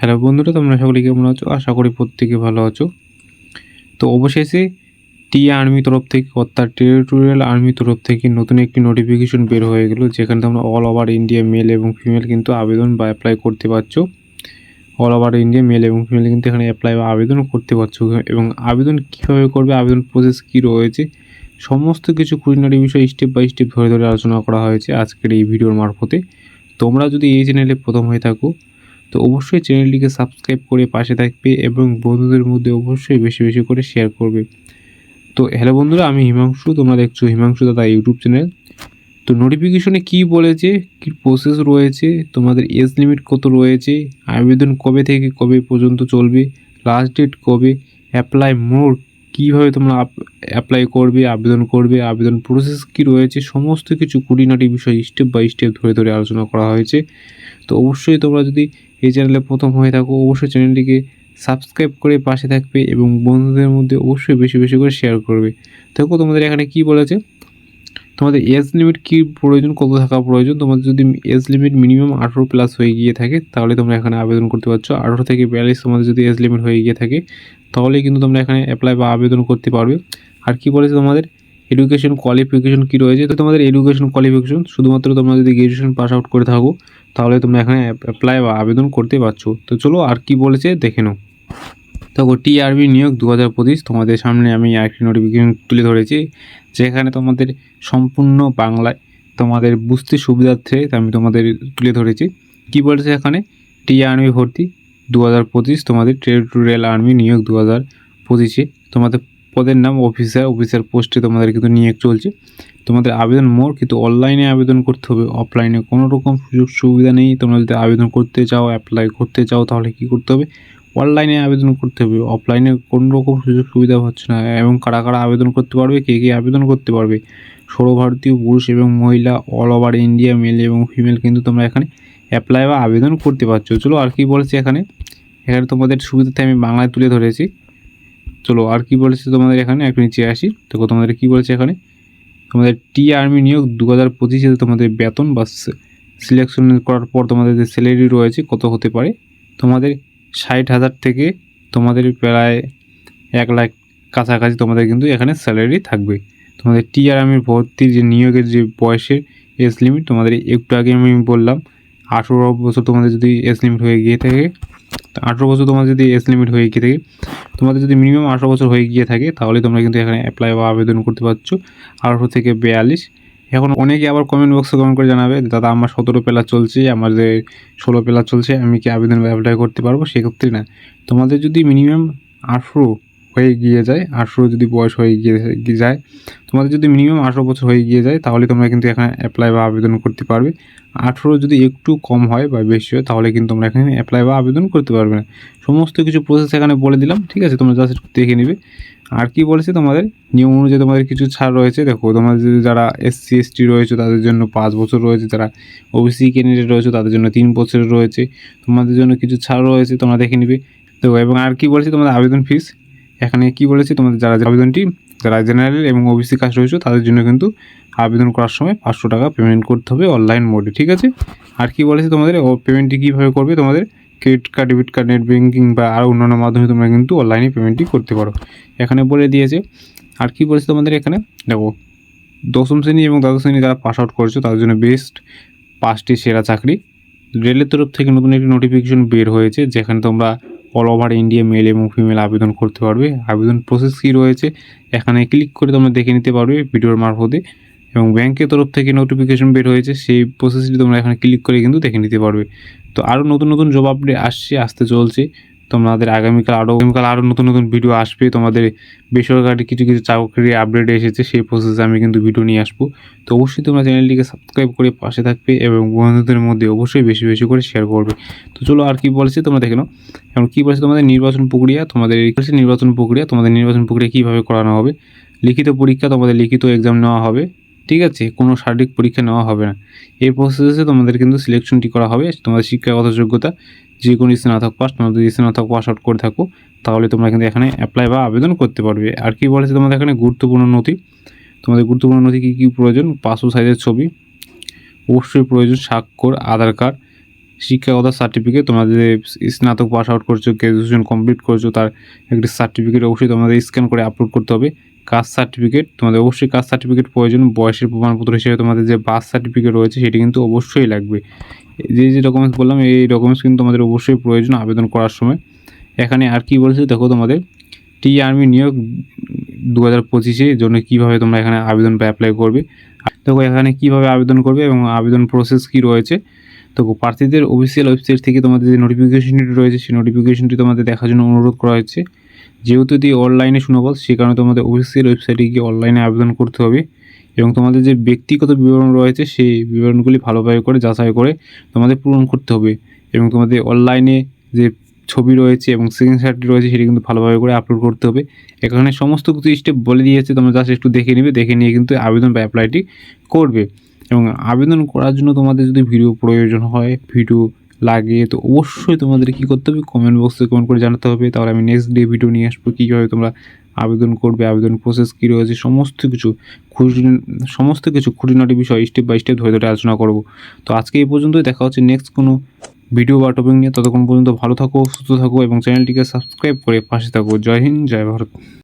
Hello বন্ধুরা, তোমরা সকলে কেমন আছো? আশা করি প্রত্যেকে ভালো আছো। তো অবশেষে টি আর্মি তরফ থেকে অর্থাৎ টেরিটোরিয়াল আর্মি তরফ থেকে নতুন একটি নোটিফিকেশন বের হয়ে গেলো, যেখানে তোমরা অল ওভার ইন্ডিয়া মেল এবং ফিমেল কিন্তু আবেদন বা অ্যাপ্লাই করতে পারছ। অল ওভার ইন্ডিয়া মেল এবং ফিমেল কিন্তু এখানে অ্যাপ্লাই বা আবেদন করতে পারছ। এবং আবেদন কীভাবে করবে, আবেদন প্রসেস কী রয়েছে, সমস্ত কিছু খুঁটিনাটি বিষয় স্টেপ বাই স্টেপ ধরে ধরে আলোচনা করা হয়েছে আজকের এই ভিডিওর মারফতে। তোমরা যদি এই চ্যানেলে প্রথম হয়ে থাকো তো অবশ্যই চ্যানেলটিকে সাবস্ক্রাইব করে পাশে থাকবে এবং বন্ধুদের মধ্যে অবশ্যই বেশি বেশি করে শেয়ার করবে। তো হ্যালো বন্ধুরা, আমি হিমাংশু, তোমরা দেখছ হিমাংশু দাদা ইউটিউব চ্যানেল তো নোটিফিকেশনে কি বলেছে, কি প্রসেস রয়েছে, তোমাদের এজ লিমিট কত রয়েছে, আবেদন কবে থেকে কবে পর্যন্ত চলবে লাস্ট ডেট কবে অ্যাপ্লাই মোর কীভাবে তোমরা অ্যাপ্লাই করবে, আবেদন করবে, আবেদন প্রসেস কি রয়েছে, সমস্ত কিছু খুঁটিনাটি বিষয় স্টেপ বাই স্টেপ ধরে ধরে আলোচনা করা হয়েছে। তো অবশ্যই তোমরা যদি এই চ্যানেলে প্রথম হয়ে থাকো, অবশ্যই চ্যানেলটিকে সাবস্ক্রাইব করে পাশে থাকবে এবং বন্ধুদের মধ্যে অবশ্যই বেশি বেশি করে শেয়ার করবে। দেখো তোমাদের এখানে কি বলেছে তোমাদের এজ লিমিট কী প্রয়োজন, কত থাকা প্রয়োজন? তোমাদের যদি এজ লিমিট মিনিমাম আঠেরো প্লাস হয়ে গিয়ে থাকে, তাহলে তোমরা এখানে আবেদন করতে পারছ। আঠেরো থেকে বিয়াল্লিশ তোমাদের যদি এজ লিমিট হয়ে গিয়ে থাকে, তাহলে কিন্তু তোমরা এখানে অ্যাপ্লাই বা আবেদন করতে পারবে। আর কি বলেছে তোমাদের? এডুকেশন কোয়ালিফিকেশন কী রয়েছে? তো তোমাদের এডুকেশন কোয়ালিফিকেশন শুধুমাত্র তোমরা যদি গ্র্যাজুয়েশন পাস আউট করে থাকো তাহলে তোমরা এখানে অ্যাপ্লাই বা আবেদন করতে পারছ। তো চলো আর কি বলেছে দেখে নাও। দেখো টিআরবি নিয়োগ দু হাজার পঁচিশ, তোমাদের সামনে আমি আরেকটি নোটিফিকেশন তুলে ধরেছি, যেখানে তোমাদের সম্পূর্ণ বাংলায় তোমাদের বুঝতে সুবিধার্থে আমি তোমাদের তুলে ধরেছি। কি বলেছে এখানে? টিআরবি ভর্তি দু হাজার পঁচিশ, তোমাদের টেরিটোরিয়াল আর্মি নিয়োগ দু হাজার পঁচিশে। তোমাদের পদের নাম অফিসার অফিসার পোস্টে তোমাদের কিন্তু নিয়োগ চলছে। তোমাদের আবেদন মোর কিন্তু অনলাইনে আবেদন করতে হবে অফলাইনে কোনো রকম সুযোগ সুবিধা নেই। তোমরা যদি আবেদন করতে চাও অ্যাপ্লাই করতে চাও, তাহলে কি করতে হবে? অনলাইনে আবেদন করতে হবে। অফলাইনে কোনো রকম সুযোগ সুবিধা হচ্ছে না। এবং কারা কারা আবেদন করতে পারবে, কে কে আবেদন করতে পারবে? সর্বভারতীয় পুরুষ এবং মহিলা অল ওভার ইন্ডিয়া মেল এবং ফিমেল কিন্তু তোমরা এখানে অ্যাপ্লাই বা আবেদন করতে পারছ। চলো আর কি বলেছে এখানে? এখানে তোমাদের সুবিধাতে আমি বাংলায় তুলে ধরেছি। চলো আর কি বলেছে তোমাদের এখানে? একটু নিচে আসি। দেখো তোমাদের কি বলেছে এখানে? তোমাদের টি আর্মি নিয়োগ দু হাজার পঁচিশে তোমাদের বেতন বা সিলেকশন করার পর তোমাদের যে স্যালারি রয়েছে কত হতে পারে? তোমাদের ষাট হাজার থেকে তোমাদের প্রায় এক লাখ কাছাকাছি তোমাদের কিন্তু এখানে স্যালারি থাকবে। তোমাদের টি আর্মির ভর্তির যে নিয়োগের যে বয়সের এজ লিমিট তোমাদের একটু আগে আমি বললাম, আঠেরো বছর তোমাদের যদি এজ লিমিট হয়ে গিয়ে থাকে আঠেরো বছর তোমাদের যদি এজ লিমিট হয়ে গিয়ে থাকে তোমাদের যদি মিনিমাম আঠারো বছর হয়ে গিয়ে থাকে, তাহলে তোমরা কিন্তু এখানে অ্যাপ্লাই বা আবেদন করতে পারছ। আঠারো থেকে বিয়াল্লিশ। এখন অনেকে আবার কমেন্ট বক্সে কমেন্ট করে জানাবে, দাদা, আমার সতেরো পেলা চলছে আমার যে ষোলো পেলা চলছে, আমি কি আবেদন অ্যাপ্লাই করতে পারব? সেক্ষেত্রে না। তোমাদের যদি মিনিমাম আঠেরো হয়ে গিয়ে যায় আঠেরো যদি বয়স হয়ে গিয়ে যায়, তোমাদের যদি মিনিমাম আঠেরো বছর হয়ে গিয়ে যায়, তাহলে তোমরা কিন্তু এখানে অ্যাপ্লাই বা আবেদন করতে পারবে। আঠেরো যদি একটু কম হয় বা বেশি হয়, তাহলে কিন্তু তোমরা এখানে অ্যাপ্লাই বা আবেদন করতে পারবে না। সমস্ত কিছু প্রসেস এখানে বলে দিলাম, ঠিক আছে? তোমরা জাস্ট দেখে নিবে। আর কি বলেছে তোমাদের? নিয়ম অনুযায়ী তোমাদের কিছু ছাড় রয়েছে। দেখো, তোমাদের যারা এসসি এসটি রয়েছে, তাদের জন্য পাঁচ বছর রয়েছে। যারা ওবিসি ক্যান্ডিডেট রয়েছে, তাদের জন্য তিন বছর রয়েছে। তোমাদের জন্য কিছু ছাড় রয়েছে, তোমরা দেখে নিবে। দেখো, এবং আর কি বলেছে তোমাদের? আবেদন ফিস এখানে কি বলেছে? তোমাদের যারা আবেদনটি, যারা জেনারেল এবং ওবিসি কাজ রয়েছে, তাদের জন্য কিন্তু আবেদন করার সময় পাঁচশো টাকা পেমেন্ট করতে হবে অনলাইন মোডে ঠিক আছে? আর কি বলেছে তোমাদের? ও পেমেন্টটি কীভাবে করবে? তোমাদের credit card debit card net banking বা আরও অন্যান্য মাধ্যমে তোমরা কিন্তু অনলাইনে পেমেন্টটি করতে পারো। এখানে বলে দিয়েছে, আর কি বলেছে তোমাদের এখানে? দেখো, দশম শ্রেণি এবং দ্বাদশ শ্রেণি যারা পাস আউট করেছ, তাদের জন্য বেস্ট পাঁচটি সেরা চাকরি। রেলের তরফ থেকে নতুন একটি নোটিফিকেশন বের হয়েছে, যেখানে তোমরা অল ওভার ইন্ডিয়া মেল এবং ফিমেল আবেদন করতে পারবে। আবেদন প্রসেস কী রয়েছে, এখানে ক্লিক করে তোমরা দেখে নিতে পারবে ভিডিওর মারফতে। এবং ব্যাংকের তরফ থেকে নোটিফিকেশন বের হয়েছে, সেই প্রসেসটি তোমরা এখানে ক্লিক করে কিন্তু দেখে নিতে পারবে। তো আরও নতুন নতুন জব আপডেট আসছে, আসতে চলছে। তোমাদের আগামীকাল আরও আগামীকাল আরও নতুন নতুন ভিডিও আসবে। তোমাদের বেসরকারি কিছু কিছু চাকরি আপডেট এসেছে, সেই প্রসেসে আমি কিন্তু ভিডিও নিয়ে আসব। তো অবশ্যই তোমরা চ্যানেলটিকে সাবস্ক্রাইব করে পাশে থাকবে এবং বন্ধুদের মধ্যে অবশ্যই বেশি বেশি করে শেয়ার করবে। তো চলো আর কি বলছি তোমরা দেখে নাও। এখন কী বলছে তোমাদের? নির্বাচন প্রক্রিয়া, তোমাদের নির্বাচন প্রক্রিয়া, তোমাদের নির্বাচন প্রক্রিয়া কীভাবে করানো হবে? লিখিত পরীক্ষা তোমাদের লিখিত এক্সাম নেওয়া হবে। ঠিক আছে, কোনো শারীরিক পরীক্ষা নেওয়া হবে না। এই প্রসেসে তোমাদের কিন্তু সিলেকশনটি করা হবে, তোমাদের শিক্ষাগত যোগ্যতা, যে কোনো স্নাতক পাস তোমরা যদি স্নাতক পাস আউট করে থাকো, তাহলে তোমরা কিন্তু এখানে অ্যাপ্লাই বা আবেদন করতে পারবে। আর কি বলেছে তোমাদের এখানে? গুরুত্বপূর্ণ নথি। তোমাদের গুরুত্বপূর্ণ নথি কী কী প্রয়োজন? পাসপোর্ট সাইজের ছবি, অবশ্যই প্রয়োজন স্বাক্ষর, আধার কার্ড, শিক্ষাগত সার্টিফিকেট তোমাদের স্নাতক পাস আউট করছ গ্র্যাজুয়েশন কমপ্লিট করছ, তার একটি সার্টিফিকেট অবশ্যই তোমাদের স্ক্যান করে আপলোড করতে হবে। কাস্ট সার্টিফিকেট, তোমাদের অবশ্যই কাস্ট সার্টিফিকেট প্রয়োজন, বয়সের প্রমাণপত্র হিসেবে তোমাদের যে বার্থ সার্টিফিকেট রয়েছে সেটি কিন্তু অবশ্যই লাগবে। যে যে ডকুমেন্টস বললাম, এই ডকুমেন্টস কিন্তু তোমাদের অবশ্যই প্রয়োজন আবেদন করার সময়। এখানে আর কি বলেছে, দেখো তোমাদের, টি আর্মি নিয়োগ দু হাজার পঁচিশে জন্য কীভাবে তোমরা এখানে আবেদন বা অ্যাপ্লাই করবে। দেখো এখানে কীভাবে আবেদন করবে এবং আবেদন প্রসেস কী রয়েছে। তো প্রার্থীদের অফিসিয়াল ওয়েবসাইট থেকে তোমাদের যে নোটিফিকেশনটি রয়েছে, সেই নোটিফিকেশনটি তোমাদের দেখার জন্য অনুরোধ করা হচ্ছে যেহেতু এটি অনলাইনে শুনবল সে কারণে তোমাদের অফিসিয়াল ওয়েবসাইটে গিয়ে অনলাইনে আবেদন করতে হবে এবং তোমাদের যে ব্যক্তিগত বিবরণ রয়েছে, সেই বিবরণগুলি ভালোভাবে করে যাচাই করে তোমাদের পূরণ করতে হবে এবং তোমাদের অনলাইনে যে ছবি রয়েছে এবং সিগনেচারটি রয়েছে, সেটি কিন্তু ভালোভাবে করে আপলোড করতে হবে। এখানে সমস্ত কিছু স্টেপ বলে দিয়েছে, তোমরা জাস্ট একটু দেখে নেবে, দেখে নিয়ে কিন্তু আবেদন বা অ্যাপ্লাইটি করবে। এবং আবেদন করার জন্য তোমাদের যদি ভিডিও প্রয়োজন হয় ভিডিও লাগে তো অবশ্যই তোমাদের কী করতে হবে? কমেন্ট বক্সে কমেন্ট করে জানাতে হবে। তাহলে আমি নেক্সট ডে ভিডিও নিয়ে আসব, কীভাবে তোমরা আবেদন করবে, আবেদন প্রসেস কী রয়েছে, সমস্ত কিছু খুঁটি সমস্ত কিছু খুঁটিনাটি বিষয় স্টেপ বাই স্টেপ ধরে ধরে আলোচনা করব। তো আজকে এই পর্যন্তই, দেখা হচ্ছে নেক্সট কোনো ভিডিও বা টপিক নিয়ে। ততক্ষণ পর্যন্ত ভালো থাকো, সুস্থ থাকো এবং চ্যানেলটিকে সাবস্ক্রাইব করে পাশে থাকো। জয় হিন্দ, জয় ভারত।